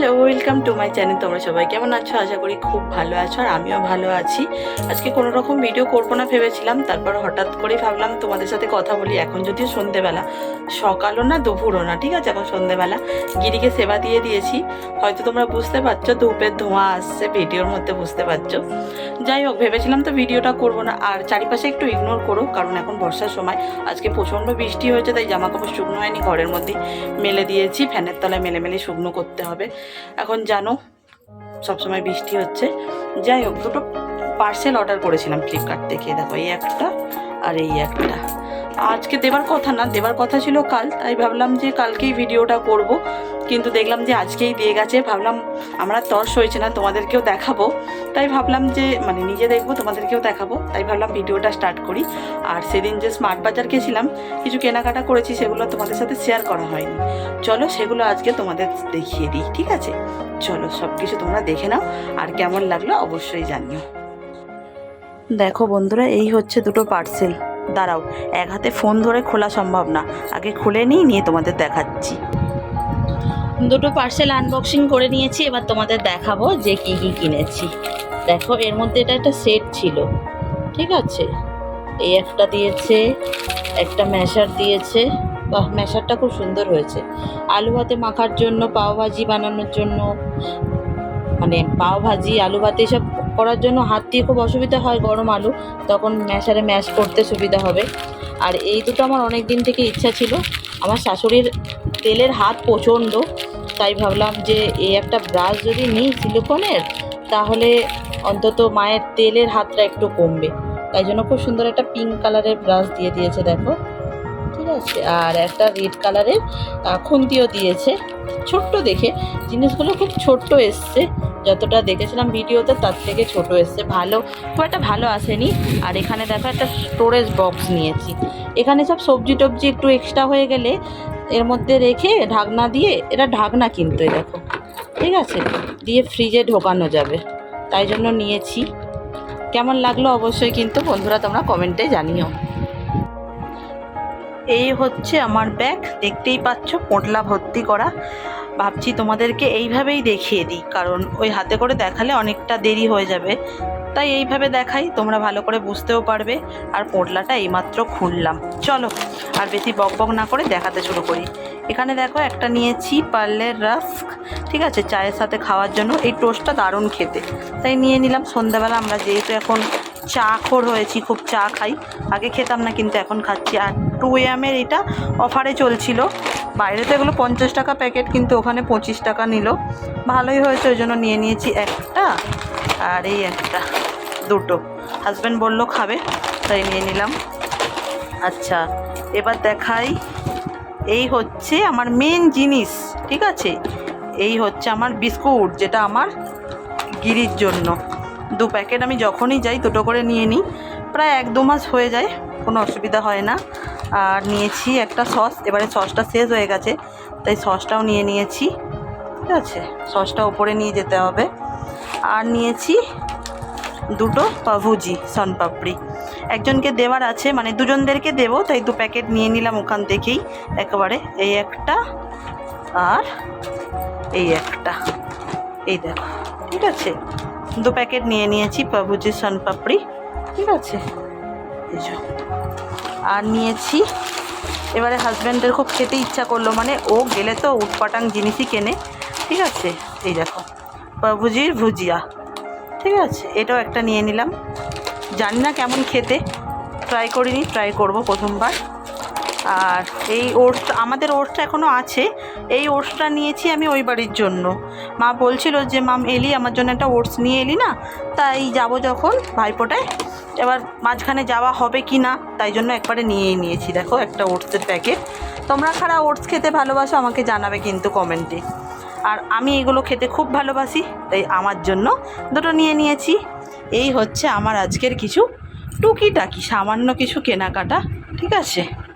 Hello welcome to my channel তোমরা সবাই কেমন আছো? আশা করি খুব ভালো আছো আর আমিও ভালো আছি। আজকে কোনো রকম ভিডিও করব না ভেবেছিলাম, তারপর হঠাৎ করে ভাবলাম তোমাদের সাথে কথা বলি। এখন যদিও সন্ধেবেলা, সকালও না, দুপুরও না, ঠিক আছে? এখন সন্ধেবেলা, গিরিকে সেবা দিয়ে দিয়েছি। হয়তো তোমরা বুঝতে পারছ, ধূপের ধোঁয়া আসছে ভিডিওর মধ্যে বুঝতে পারছ। যাই হোক, ভেবেছিলাম তো ভিডিওটা করব না। আর চারিপাশে একটু ইগনোর করো, কারণ এখন বর্ষার সময়। আজকে প্রচণ্ড বৃষ্টি হয়েছে, তাই জামা কাপড় শুকনো হয়নি, ঘরের মধ্যে মেলে দিয়েছি। ফ্যানের তলায় মেলে মেলে শুকনো করতে হবে। এখন জানো, সবসময় বৃষ্টি হচ্ছে। যাই হোক, দুটো পার্সেল অর্ডার করেছিলাম ফ্লিপকার্ট থেকে। দেখো, এই একটা আর এই একটা। আজকে দেবার কথা না, দেবার কথা ছিল কাল, তাই ভাবলাম যে কালকেই ভিডিওটা করব। কিন্তু দেখলাম যে আজকেই দিয়ে গেছে, ভাবলাম আমরা তর্স হয়েছে না, তোমাদেরকেও দেখাবো। তাই ভাবলাম যে মানে নিজে দেখব, তোমাদেরকেও দেখাবো, তাই ভাবলাম ভিডিওটা স্টার্ট করি। আর সেদিন যে স্মার্ট বাজার গেছিলাম, কিছু কেনাকাটা করেছি, সেগুলো তোমাদের সাথে শেয়ার করা হয়নি। চলো সেগুলো আজকে তোমাদের দেখিয়ে দিই, ঠিক আছে? চলো সব কিছু তোমরা দেখে নাও, আর কেমন লাগল অবশ্যই জানিও। দেখো বন্ধুরা, এই হচ্ছে দুটো পার্সেল দাঁড়াও, এক হাতে ফোন ধরে খোলা সম্ভব না। আগে খুলে নিই, নিয়ে তোমাদের দেখাচ্ছি। দুটো পার্সেল আনবক্সিং করে নিয়েছি, এবার তোমাদের দেখাবো যে কি কি কিনেছি। দেখো, এর মধ্যে এটা একটা সেট ছিল, ঠিক আছে? এই একটা দিয়েছে, একটা ম্যাশার দিয়েছে। বাহ ম্যাশারটা খুব সুন্দর হয়েছে। আলু ভাতে মাখার জন্য পাও ভাজি বানানোর জন্য মানে পাও ভাজি আলু ভাতে এসব করার জন্য হাত দিয়ে খুব অসুবিধা হয় গরম আলু, তখন ম্যাশারে ম্যাশ করতে সুবিধা হবে। আর এই দুটো আমার অনেক দিন থেকে ইচ্ছা ছিল। আমার শাশুড়ির তেলের হাত প্রচণ্ড, তাই ভাবলাম যে এই একটা ব্রাশ যদি নিই সিলিকনের, তাহলে অন্তত মায়ের তেলের হাতটা একটু কমবে। তাই জন্য খুব সুন্দর একটা পিঙ্ক কালারের ব্রাশ দিয়ে দিয়েছে, দেখো। ঠিক আছে? আর একটা রেড কালারের খুন্তিও দিয়েছে। ছোট্ট দেখে। জিনিসগুলো খুব ছোট্ট এসছে। যতটা দেখেছিলাম ভিডিওতে, তার থেকে ছোট এসছে। ভালো, খুব একটা ভালো আসেনি। আর এখানে দেখো, একটা স্টোরেজ বক্স নিয়েছি। এখানে সব সবজি টবজি একটু এক্সট্রা হয়ে গেলে, এর মধ্যে রেখে ঢাকনা দিয়ে, এটা ঢাকনা কিন্তু দেখো, ঠিক আছে? দিয়ে ফ্রিজে ঢোকানো যাবে। তাই জন্য নিয়েছি। কেমন লাগল অবশ্যই কিন্তু বন্ধুরা তোমরা কমেন্টে জানিও। এই হচ্ছে আমার ব্যাগ দেখতেই পাচ্ছ, পোটলা ভর্তি করা। ভাবছি তোমাদেরকে এইভাবেই দেখিয়ে দিই, কারণ ওই হাতে করে দেখালে অনেকটা দেরি হয়ে যাবে। তাই এইভাবে দেখাই, তোমরা ভালো করে বুঝতেও পারবে। আর পোটলাটা এইমাত্র খুললাম। চলো, আর বেশি বক বক না করে দেখাতে শুরু করি। এখানে দেখো, একটা নিয়েছি পার্লের রাস্ক, ঠিক আছে? চায়ের সাথে খাওয়ার জন্য। এই টোস্টটা দারুণ খেতে। তাই নিয়ে নিলাম। সন্ধ্যাবেলা আমরা যেহেতু এখন চা খোর হয়েছি, খুব চা খাই। আগে খেতাম না, কিন্তু এখন খাচ্ছি। আর টু এমের এটা অফারে চলছিল। বাইরে তো এগুলো পঞ্চাশ টাকা প্যাকেট, কিন্তু ওখানে পঁচিশ টাকা নিল। ভালোই হয়েছে, ওই জন্য নিয়ে নিয়েছি একটা আর এই একটা, দুটো। হাজব্যান্ড বলল খাবে, তাই নিয়ে নিলাম। আচ্ছা এবার দেখাই। এই হচ্ছে আমার মেন জিনিস, ঠিক আছে? এই হচ্ছে আমার বিস্কুট, যেটা আমার গিরির জন্য। দু প্যাকেট আমি যখনই যাই, দুটো করে নিয়ে নিই। প্রায় এক দু মাস হয়ে যায়, কোনো অসুবিধা হয় না। আর নিয়েছি একটা সস, এবারে সসটা শেষ হয়ে গেছে, তাই সসটাও নিয়ে নিয়েছি, ঠিক আছে? সসটা ওপরে নিয়ে যেতে হবে। আর নিয়েছি দুটো ভুজি সনপাপড়ি একজনকে দেওয়ার আছে মানে দুজনদেরকে দেবো, তাই দু প্যাকেট নিয়ে নিলাম ওখান থেকেই, একেবারে এই একটা আর এই একটা। এই দেখো, ঠিক আছে? দু প্যাকেট নিয়ে নিয়েছি পাভুজি সনপাপড়ি ঠিক আছে। আর নিয়েছি। এবারে হাজব্যান্ডের খুব খেতে ইচ্ছা করল মানে ও গেলে তো উটপাটাং জিনিসই কেনে। ঠিক আছে? এই দেখো পাভুজির ভুজিয়া। ঠিক আছে? এটাও একটা নিয়ে নিলাম। জানি না কেমন খেতে। ট্রাই করিনি ট্রাই করব প্রথমবার। আর এই ওটস আমাদের ওটসটা এখনও আছে। এই ওটসটা নিয়েছি আমি ওই বাড়ির জন্য। মা বলছিল যে, মাম, এলি, আমার জন্য একটা ওটস নিয়ে এলি না? তাই যাব যখন ভাইপোটায়। এবার মাঝখানে যাওয়া হবে কি না, তাই জন্য একবারে নিয়েই নিয়েছি। দেখো, একটা ওটসের প্যাকেট। তোমরা খারা ওটস খেতে ভালোবাসো, আমাকে জানাবে কিন্তু কমেন্টে। আর আমি এগুলো খেতে খুব ভালোবাসি, তাই আমার জন্য দুটো নিয়ে নিয়েছি। এই হচ্ছে আমার আজকের কিছু টুকিটাকি, সামান্য কিছু কেনাকাটা, ঠিক আছে?